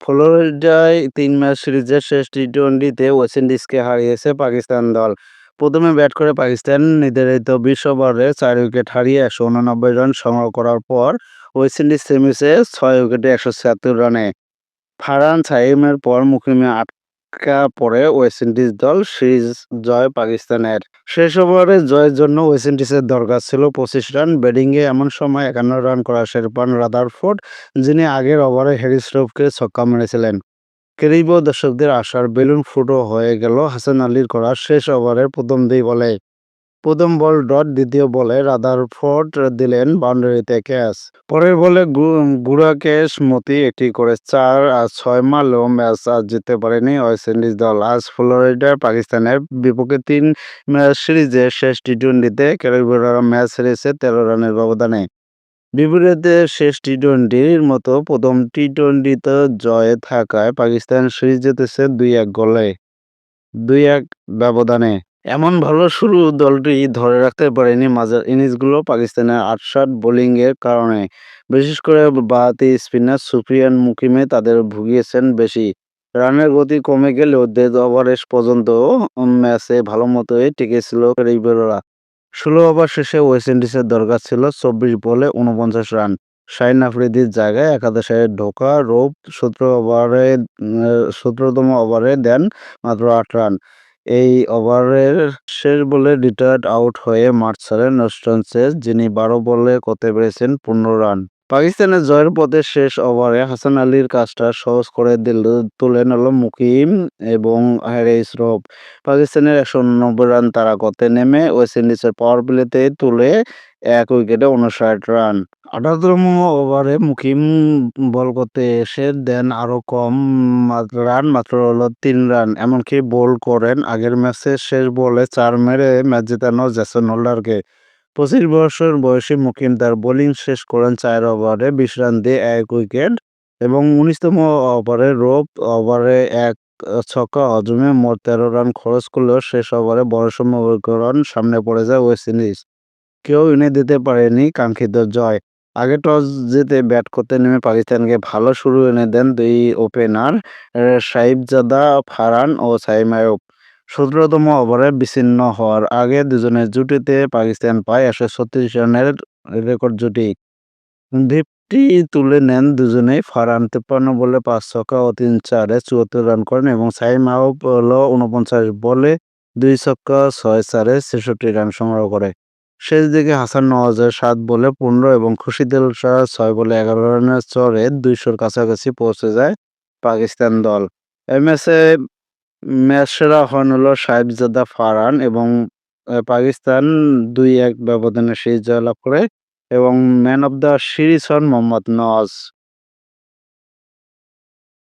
ফ্লোরিডায় তিন ম্যাচ সিরিজের শেষ টি-টোয়েন্টিতে ওয়েস্ট ইন্ডিজকে হারিয়েছে পাকিস্তান দল। প্রথমে ব্যাট করে পাকিস্তান নির্ধারিত ২০ ওভারে চার উইকেট হারিয়ে ১৮৯ রান সংগ্রহ করার পর ওয়েস্ট ইন্ডিজ সেমিসে ছয় উইকেটে ১৭৬ রানে। ফারহান সাইমের পর মুখিমে আটকা পড়ে ওয়েস্ট ইন্ডিজ দল সিরিজ জয় পাকিস্তানের। শেষ ওভারে জয়ের জন্য ওয়েস্ট ইন্ডিজের দরকার ছিল ২৫ রান। ব্যাটিংয়ে এমন সময় ৫১ রান করা শেরপান রাদার রাদারফোর্ড, যিনি আগের ওভারে হ্যারি শ্রফকে ছক্কা মেরেছিলেন। ক্যারিবীয় দর্শকদের আশার বেলুন ফুটো হয়ে গেল হাসান আলীর করা শেষ ওভারের প্রথম দুই বলে। প্রথম বল ডট, দ্বিতীয় বলে রাদার রাদারফোর্ড দিলেন বাউন্ডারিতে ক্যাচ। পরের বলে গুড়াকেশ মতি একটি করে চার আর ছয় মারলেও ম্যাচ আর জিততে পারেনি ওয়েস্ট ইন্ডিজ দল। আজ ফ্লোরিডা পাকিস্তানের বিপক্ষে তিন ম্যাচ সিরিজের শেষ টি-টোয়েন্টিতে ক্যারিবীয়রা ম্যাচ হেরেছে তেরো রানের ব্যবধানে। বিপরীতে শেষ টি-টোয়েন্টির মতো প্রথম টি-টোয়েন্টিতে জয়ে থাকায় পাকিস্তান সিরিজ জিতেছে দুই-এক গোলে দুই-এক ব্যবধানে। এমন ভালো শুরু দলটি ধরে রাখতে পারেনি মাঝের ইনিংসগুলো পাকিস্তানের আটসাট বোলিংয়ের কারণে। বিশেষ করে বাহাতি স্পিনার সুফিয়ান মুকিমে তাদের ভুগিয়েছেন বেশি। রানের গতি কমে গেলেও দেড় ওভার পর্যন্ত ম্যাচে ভালোমতোই টিকেছিল ক্যারিবীয়রা। ষোলো ওভার শেষে ওয়েস্ট ইন্ডিজের দরকার ছিল চব্বিশ বলে উনপঞ্চাশ রান। শাহিন আফ্রিদির জায়গায় একাদশে ঢোকা রৌফ সতেরো ওভারে সতেরোতম ওভারে দেন মাত্র আট রান। এই ওভারের শেষ বলে রিটায়ার্ড আউট হয়ে মাঠ ছাড়েন শেষ যিনি বারো বলে করতে পেরেছেন পনেরো রান। পাকিস্তানের জয়ের পথে শেষ ওভারে হাসান আলীর কাজটা সহজ করে দিল, তুলে নিল মুকিম এবং হ্যারি শ্রফ। পাকিস্তানের একশো নব্বই রান তাড়া করতে নেমে ওয়েস্ট ইন্ডিজের পাওয়ার প্লেতে তুলে এক উইকেটে উনষাট রান। আঠারোতম ওভারে মুকিম বল করতে এসে দেন আরও কম রান, মাত্র হলো তিন রান। এমনকি বোল্ড করেন আগের ম্যাচে শেষ বলে চার মেরে ম্যাচ জেতানো জেসন হোল্ডারকে। পঁচিশ বছর বয়সী মুকিম তার বোলিং শেষ করেন চার ওভারে বিশ রান দিয়ে এক উইকেট এবং উনিশতম ওভারে রৌফ ওভারে এক ছক্কা হজমে মোট তেরো রান খরচ করলেও শেষ ওভারে বড় সমীকরণ সামনে পড়ে যায় ওয়েস্ট ইন্ডিজ। কেউ এনে দিতে পারেনি কাঙ্ক্ষিত জয়। আগে টস জিতে ব্যাট করতে নেমে পাকিস্তানকে ভালো শুরু এনে দেন দুই ওপেনার সাহিবজাদা, ফারহান ও সাইম আইয়ুব। সতেরোতম ওভারে বিচ্ছিন্ন হওয়ার আগে দুজনের জুটিতে পাকিস্তান পায় একশো ছত্রিশ রানের রেকর্ড জুটি। দ্বীপটি তুলে নেন দুজনেই, ফারহান তিপ্পান্ন বলে পাঁচ ছক্কা ও তিন চারে চুয়াত্তর রান করেন এবং সাইম আইয়ুব হল উনপঞ্চাশ বলে দুই ছক্কা ছয় চারে ছেষট্টি রান সংগ্রহ করে। শেষ দিকে হাসান নওয়াজের সাত বলে পনেরো এবং খুশিদুল শাহ ছয় বলে এগারো রানের চরে দুইশোর কাছাকাছি পৌঁছে যায় পাকিস্তান দল। এই ম্যাচে ম্যাচ সেরা হন হলো সাহেবজাদা ফারান এবং পাকিস্তান দুই এক ব্যবধানে সিরিজ জয়লাভ করে এবং ম্যান অব দ্য সিরিজ হন মোহাম্মদ নওয়াজ।